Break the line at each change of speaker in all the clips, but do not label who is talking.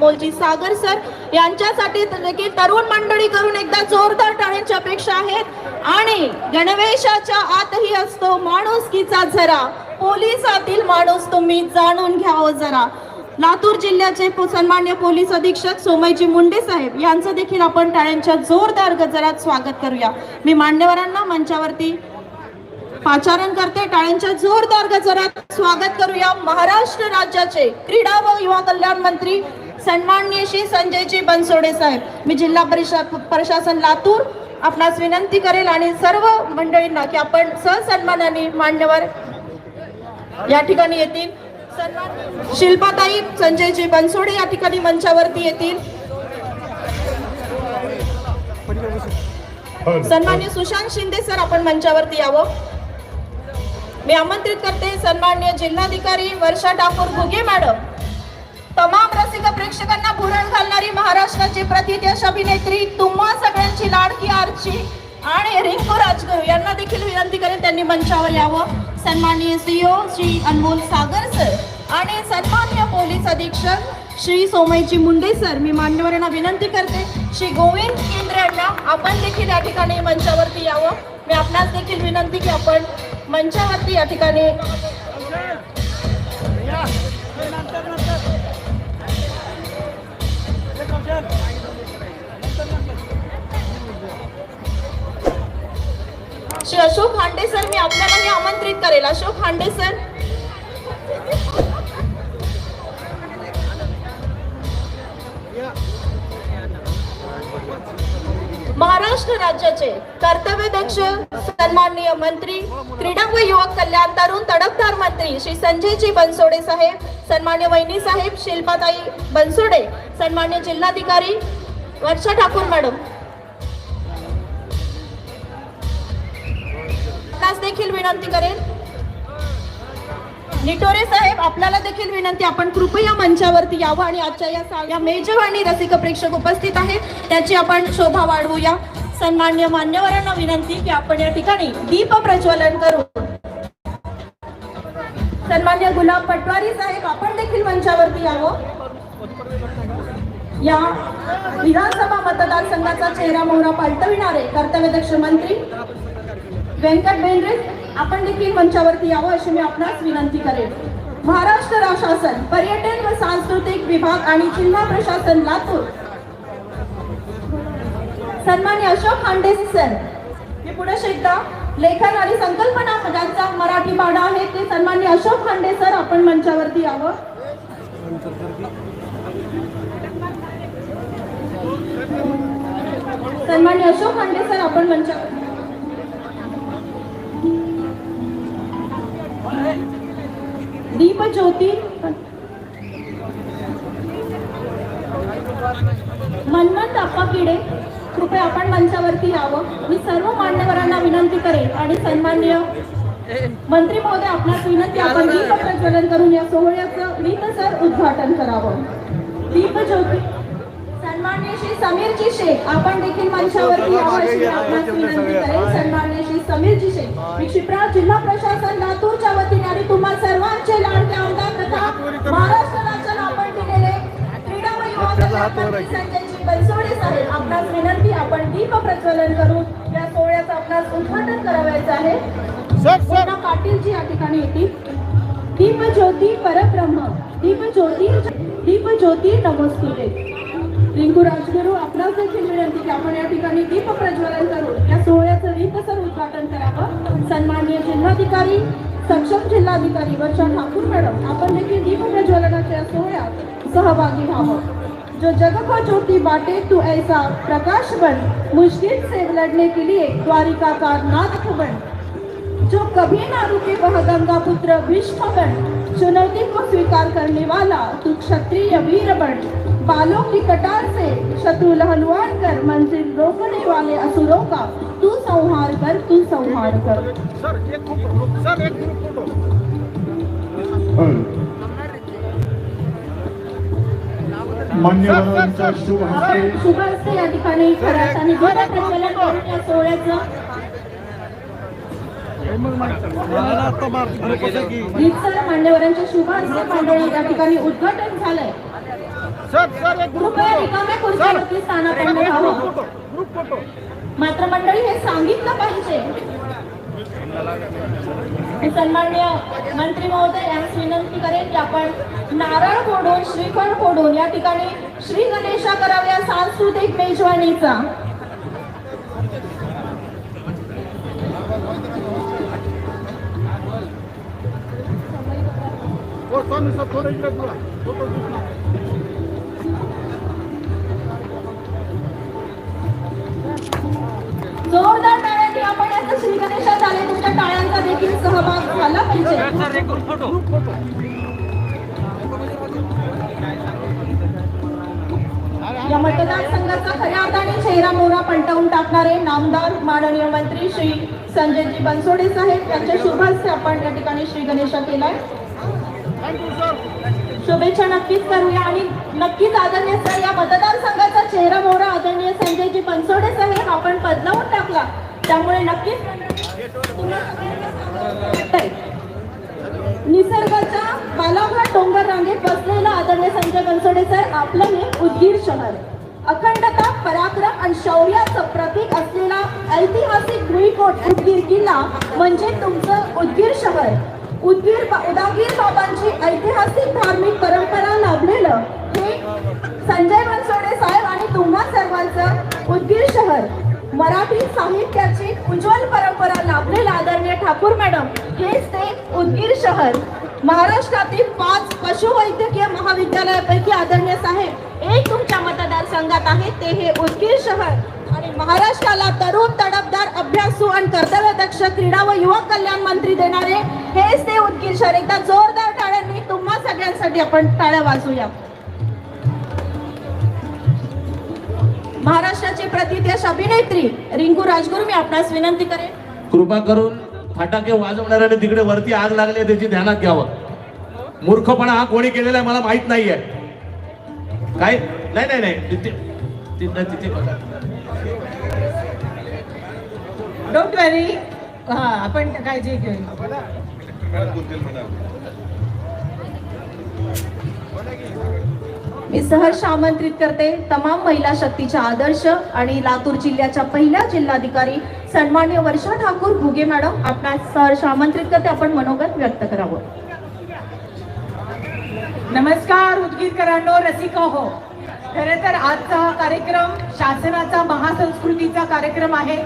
अनमोलजी सागर sir यांच्यासाठी देखील तरुण मंडळी करून एकदा जोरदार टाळ्यांची अपेक्षा आहेत. आणि गणवेशाच्या आतही असतो माणुसकीचा झरा. पोलिसातील माणूस तुम्ही जाणून घ्यावं जरा. लातूर जिल्ह्याचे सन्मान्य पोलीस अधीक्षक सोमयजी मुंडे साहेब यांचं देखील आपण टाळ्यांच्या जोरदार गजरात स्वागत करूया. मी मान्यवरांना मंचावरती पाचारण करते. टाळ्यांच्या जोरदार गजरात स्वागत करूया. महाराष्ट्र राज्याचे क्रीडा व युवा कल्याण मंत्री सन्माननीय श्री संजयजी बनसोडे साहेब मी जिल्हा परिषद प्रशासन लातूर आपणास विनंती करेल आणि सर्व मंडळींना की आपण सहसन्मानाने मान्यवर या ठिकाणी येतील. सन्मान शिल्पाताई संजयजी बनसोडे या ठिकाणी मंचावरती येतील. सन्मान्य सुशांत शिंदे सर आपण मंचावरती यावं. मी आमंत्रित करते सन्मान्य जिल्हाधिकारी वर्षा ठाकूर घुगे मॅडम. तमाम रसिक प्रेक्षकांना भुरळ घालणारी महाराष्ट्राची प्रतिदेश अभिनेत्री तुम्हा सगळ्यांची लाडकी आरची आणि रिंकू राजगुरू यांना देखील विनंती करेन त्यांनी मंचावर यावं. सन्माननीय सीओ श्री अनमोल सागर सर आणि सन्मान्य पोलीस अधीक्षक श्री सोमयजी मुंडे सर. मी मान्यवरांना विनंती करते श्री गोविंद केंद्र यांना आपण देखील या ठिकाणी मंचावरती यावं. मी आपणास देखील विनंती की आपण मंचावरती या ठिकाणी श्री अशोक हांडे सर मी आपल्यालाही आमंत्रित करेल. अशोक हांडे सर. महाराष्ट्र राज्याचे कर्तव्यदक्ष सन्माननीय मंत्री क्रीडा व युवक कल्याण तरुण तडफदार मंत्री श्री संजयजी बनसोडे साहेब सन्मान्य वहिनी साहेब शिल्पाताई बनसोडे सन्मान्य जिल्हाधिकारी वर्षा ठाकूर मॅडम. देखील विनंती करेन निटोरे साहेब आपल्याला देखील विनंती आपण कृपया मंचावरती यावं आणि आजच्या या या या मेजवानी रसिक प्रेक्षक उपस्थित आहेत. त्याची आपण शोभा वाढवूया. सन्मान्य मान्यवरांना विनंती की आपण या ठिकाणी दीप प्रज्वलन करू सन्मान्य गुलाब पटवारी साहेब आपण देखील मंचावरती यावं. या विधानसभा मतदारसंघाचा चेहरा मोहरा पालटविणारे कर्तव्यदक्ष मंत्री व्यंकट बेंद्रे आपण देखील मंचावरती यावं अशी मी आपणास विनंती करेन. महाराष्ट्र शासन पर्यटन व सांस्कृतिक विभाग आणि जिल्हा प्रशासन लातूर. सन्मान्य अशोक खांडे सर मी पुढे एकदा लेखन आणि संकल्पना ज्यांचा मराठी पाडा आहे. ते सन्मान्य अशोक खांडे सर आपण मंचावरती यावं. सन्मान्य अशोक खांडे सर आपण मंचावर दीप ज्योती. मनमंत आप्पा किडे कृपया आपण मंचावरती यावं. मी सर्व मान्यवरांना विनंती करेन आणि सन्मान्य मंत्री महोदय आपणास विनंती आपण दीप प्रज्वलन करून या सोहळ्याचं रीतसर उद्घाटन करावं. दीप ज्योती. समीरजी शेख आपण देखील मंचावरती सन्मान्य श्री समीरजी शेख मी जिल्हा प्रशासन लातूरच्या वतीने आणि तुम्हा सर्वांचे लाडके आमदार तथा महाराष्ट्र राज्याला आपण दिलेले क्रीडा व युवा कल्याण मंत्री संजयजी बनसोडे साहेब आपणास विनंती आपण दीप प्रज्वलन करून या सोहळ्याचं आपणास उद्घाटन करावयाचं आहे. पाटीलजी या ठिकाणी येतील. दीप ज्योती परब्रह्म दीप ज्योती दीप ज्योती नमस्ते. रिंकू राजगुरू आपणास देखील विनंती की आपण या ठिकाणी दीप प्रज्वलन करून या सोहळ्याचं रीतसर उद्घाटन करावं. सन्माननीय जिल्हाधिकारी सक्षम जिल्हाधिकारी वर्षा ठाकूर मॅडम आपण देखील दीप प्रज्वलनाच्या या सोहळ्यात सहभागी व्हावं. जो जग को ज्योति बाटे तू ऐसा प्रकाश बन मुश्किल से लड़ने के लिए द्वारिका का नाथ बन. जो कभी ना रुके वह गंगा पुत्र भीष्म बन चुनौती को स्वीकार करने वाला तू क्षत्रिय वीर बन बालों की कटार से शत्रु लहलुआन कर मंजिल रोकने वाले असुरों का तू संहार कर। तू संहार कर
सर एक सर एक
शुभ हस्ते
शुभ हस्ते या ठिकाणी या सोहळ्याचं मान्यवरांच्या शुभ हस्ते मंडळी या ठिकाणी उद्घाटन झालंय. कृपया रिकाम्या
सर
खुर्चीवरती स्थानापन्न व्हावं. मात्र मंडळी हे सांगितलं पाहिजे. सन्माननीय मंत्री महोदय यांस विनंती करेन की आपण नारळ फोडून श्रीफळ फोडून या ठिकाणी श्री गणेशा कराव्या सांस्कृतिक मेजवानीचा
थोडं इकडे
जोरदार टाळ्यांनी आपण याचा श्री गणेशात आले तुमच्या टाळ्यांचा देखील सहभाग झाला पाहिजे.
Group photo.
या मतदारसंघाचा खऱ्या अर्थाने चेहरा मोहरा पलटवून टाकणारे नामदार माननीय मंत्री श्री संजयजी बनसोडे साहेब यांच्या शुभ हस्ते आपण या ठिकाणी श्री गणेशा केलाय. शुभेच्छा नक्कीच करूया आणि नक्कीच आदरणीय सर या मतदारसंघाचा चेहरा मोहरा आदरणीय संजयजी बनसोडे साहेब आपण बदलावून टाकला. त्यामुळे नक्कीच निसर्गाच्या बालाघाट डोंगर रांगेत बसलेला आदरणीय संजय बनसोडे सर आपलं हे उदगीर शहर. अखंडता पराक्रम आणि शौर्याचं प्रतीक असलेला ऐतिहासिक भुईकोट उदगीर किल्ला म्हणजे तुमचं उदगीर शहर. उदगीर बा- उदागीर बाबांची ऐतिहासिक धार्मिक परंपरा लाभलेलं हे संजय बनसोडे साहेब आणि तुम्हा सर्वांचं उदगीर शहर. मराठी साहित्याची उज्ज्वल परंपरा लाभलेलं आदरणीय ठाकूर मॅडम हेच ते उदगीर शहर. महाराष्ट्रातील पाच पशुवैद्यकीय महाविद्यालयापैकी आदरणीय साहेब एक तुमच्या मतदारसंघात आहे ते हे उदगीर शहर. महाराष्ट्राला तरुण तडफदार अभ्यासू आणि कर्तव्यदक्ष क्रीडा व युवक कल्याण मंत्री देणारे हेच ते उदगीर शहर. एकदा जोरदार टाळ्यांनी तुम्हा सगळ्यांसाठी आपण टाळ्या वाजूया महाराष्ट्राची प्रतिदेश अभिनेत्री रिंकू राजगुरू मी आपणास विनंती करेन.
कृपा करून फटाके वाजवणाऱ्याने तिकडे वरती आग लागली त्याची ध्यानात घ्यावं. मूर्खपणा हा कोणी केलेला आहे मला माहीत नाहीये. काय? नाही नाही नाही. तिथे तिथे तिथे बघा.
डोंट वरी हा आपण काळजी घेऊ.
मी सहर्ष आमंत्रित करते तमाम महिला शक्तीच्या आदर्श आणि लातूर जिल्ह्याच्या पहिल्या जिल्हाधिकारी सन्मान्य वर्षा ठाकूर घुगे मॅडम. आपण सहर्ष आमंत्रित करते. आपण मनोगत व्यक्त करावं.
नमस्कार उदगीरकरांनो रसिका हो खरं तर आजचा हा कार्यक्रम शासनाचा महासंस्कृतीचा कार्यक्रम आहे.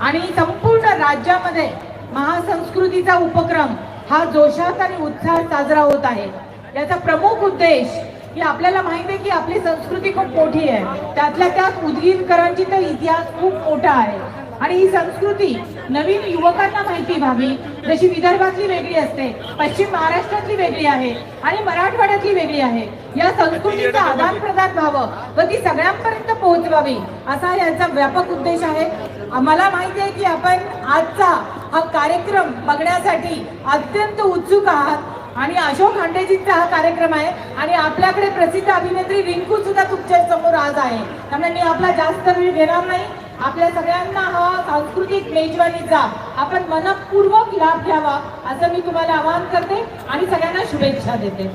आणि संपूर्ण राज्यामध्ये महासंस्कृतीचा उपक्रम हा जोशात आणि उत्साहात साजरा होत आहे. याचा प्रमुख उद्देश की आपल्याला माहिती आहे की आपली संस्कृती खूप मोठी आहे. त्यातल्या त्यात उदगीरकरांची तर इतिहास खूप मोठा आहे. आणि ही संस्कृती नवीन युवकांना माहिती व्हावी. जशी विदर्भातली वेगळी असते पश्चिम महाराष्ट्रातली वेगळी आहे आणि मराठवाड्यातली वेगळी आहे. या संस्कृतीचं आदान प्रदान व्हावं व ती सगळ्यांपर्यंत पोहोचवावी असा यांचा व्यापक उद्देश आहे. आम्हाला माहिती आहे की आपण आजचा हा कार्यक्रम बघण्यासाठी अत्यंत उत्सुक आहात आणि अशोक खांडेजींचा हा कार्यक्रम आहे आणि आपल्याकडे प्रसिद्ध अभिनेत्री रिंकू सुद्धा तुमच्यासमोर आज आहे. त्यामुळे मी आपला जास्त वेळ घेणार नाही. आपल्या सगळ्यांना हा सांस्कृतिक मेजवानीचा आपण मनपूर्वक लाभ घ्यावा असं मी तुम्हाला आवाहन करते आणि सगळ्यांना शुभेच्छा देते.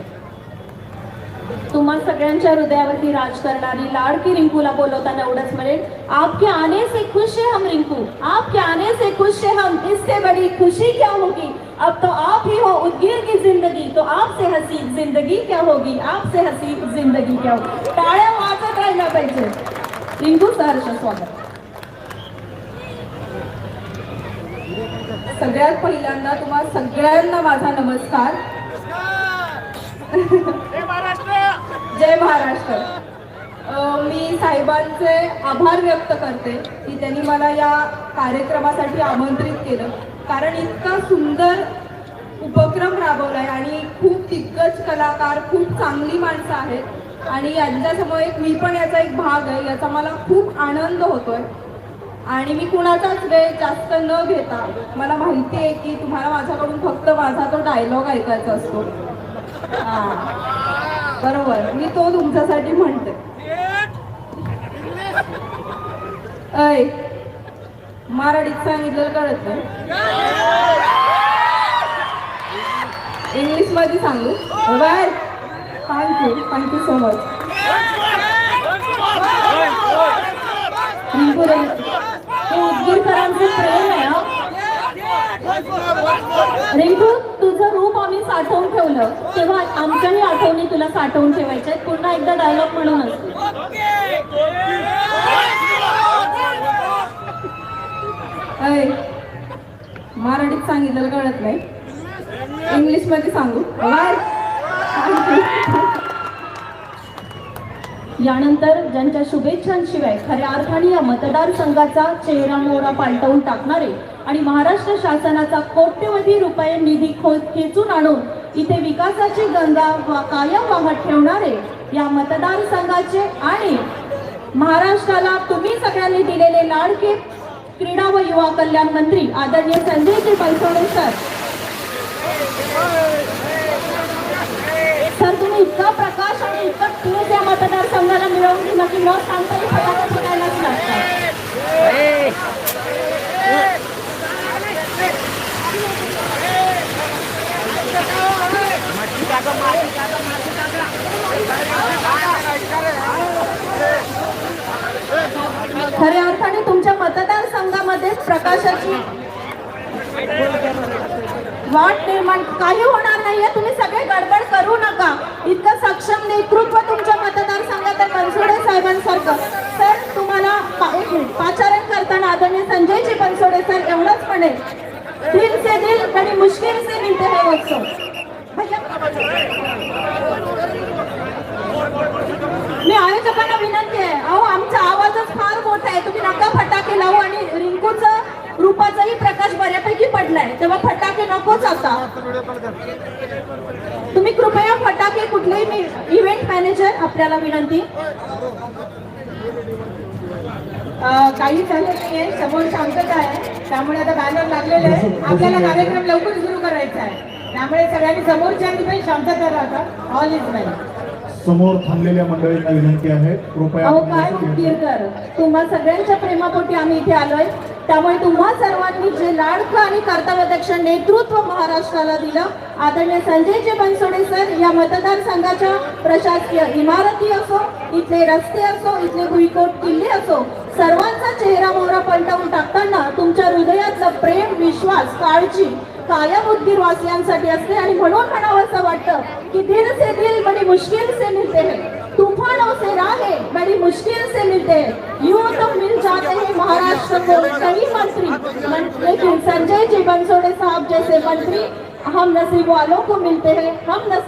तुम्हा सगळ्यांच्या हृदयावरती राज करणारी लाडकी रिंकूला बोलवताना एवढंच म्हणेल आपके आने से खुश है हम रिंकू आपके आने से खुश है हम इससे बड़ी खुशी क्या होगी? अब तो आप ही हो उदगीर की जिंदगी तो आपसे हसी जिंदगी क्या होगी? आपसे हसी जिंदगी क्या होगी? टाळ्या वाजत राहिला पाहिजे. रिंकू सहर्ष स्वागत.
सगळ्यात पहिल्यांदा तुम्हाला सगळ्यांना माझा नमस्कार. जय महाराष्ट्र. मी साहेबांचे आभार व्यक्त करते की त्यांनी मला या कार्यक्रमासाठी आमंत्रित केलं. कारण इतका सुंदर उपक्रम राबवलाय आणि खूप दिग्गज कलाकार खूप चांगली माणसं आहेत. आणि यांच्यासमोर एक मी पण याचा एक भाग आहे याचा मला खूप आनंद होतोय. आणि मी कुणाचाच वेळ जास्त न घेता मला माहिती आहे की तुम्हाला माझ्याकडून फक्त माझा तो डायलॉग ऐकायचा असतो. बरोबर. मी तो तुमच्यासाठी म्हणते. ऐ मराठीत सांगितलेलं कळत इंग्लिशमध्ये सांगू? Bye thank you thank you so much आगीरकरांचे प्रेम आहे रिंकू तुझं रूप आम्ही साठवून
ठेवलं. तेव्हा आमच्याही आठवणी तुला साठवून ठेवायच्या पुन्हा एकदा डायलॉग
म्हणूनच मराठीत सांगितलं कळत नाही. इंग्लिशमध्ये सांगू. बाय.
यानंतर ज्यांच्या शुभेच्छांशिवाय खऱ्या अर्थाने या मतदारसंघाचा चेहरा मोहरा पालटवून टाकणारे आणि महाराष्ट्र शासनाचा कोट्यवधी रुपये निधी खो खेचून आणून इथे विकासाची गंगा वा कायम वाहत ठेवणारे या मतदारसंघाचे आणि महाराष्ट्राला तुम्ही सगळ्यांनी दिलेले लाडके क्रीडा व युवा कल्याण मंत्री आदरणीय संजयजी बनसोडे सर. सर तुम्ही इतका प्रकाश आणि इतकं तेज या मतदारसंघाला न फुटायलाच लागतात खऱ्या अर्थाने तुमच्या मतदारसंघामध्ये प्रकाशाची वाट निर्माण काही होणार नाहीये. तुम्ही सगळे गडबड करू नका. इतकं सक्षम नेतृत्व तुमच्या मतदारसंघात तर बनसोडे साहेबांसारखं. सर तुम्हाला एक मिनिट. पाचारण करताना आदरणीय संजयजी बनसोडे सर एवढंच म्हणेल. दिल से दिल आणि मुश्किल से मिलते हैं उत्सव मी आयोजकांना विनंती आहे. अहो आमचा आवाजच फार मोठा आहे. तुम्ही नका फटाके लावू आणि रिंकूचं रूपाचाही प्रकाश बऱ्यापैकी पडलाय. तेव्हा फटाके नकोच आता तुम्ही कृपया फटाके कुठलेही इव्हेंट मॅनेजर आपल्याला विनंती.
काही झालं नाहीये. समोर शांतता आहे. त्यामुळे आता बॅनर लागलेले आहे. आपल्याला कार्यक्रम लवकर सुरू करायचा आहे. त्यामुळे सगळ्यांनी समोरच्या ठिकाणी शांतता राहता ऑल इज वेल
समोर थांबलेल्या मंडळींना विनंती आहे. कृपया
अहो काय उद्गीरकर तुम्हा सगळ्यांच्या प्रेमापोटी आम्ही इथे आलोय. त्यामुळे तुम्हा सर्वांनी जे लाडकं आणि कर्तव्यदक्ष नेतृत्व महाराष्ट्राला दिलं आदरणीय संजयजी बनसोडे सर या मतदारसंघाच्या प्रशासकीय इमारती असो इथले रस्ते असो इथले भुईकोट किल्ले असो सर्वांचा चेहरा मोहरा पलटवून टाकताना तुमच्या हृदयातलं प्रेम विश्वास काळजी कायम उद्गीर वासियांसाठी असते. आणि म्हणून म्हणावं असं वाटतं की दिल से दिल बड़ी मुश्किल से मिळते तूफानों से राहे बड़ी मुश्किल से मिलते हैं यूँ तो मिल जाते हैं महाराष्ट्र को कई मंत्री। लेकिन संजय जी बंसोड़े साहब जैसे मंत्री, हम नसीब वालों को मिलते हैं, हम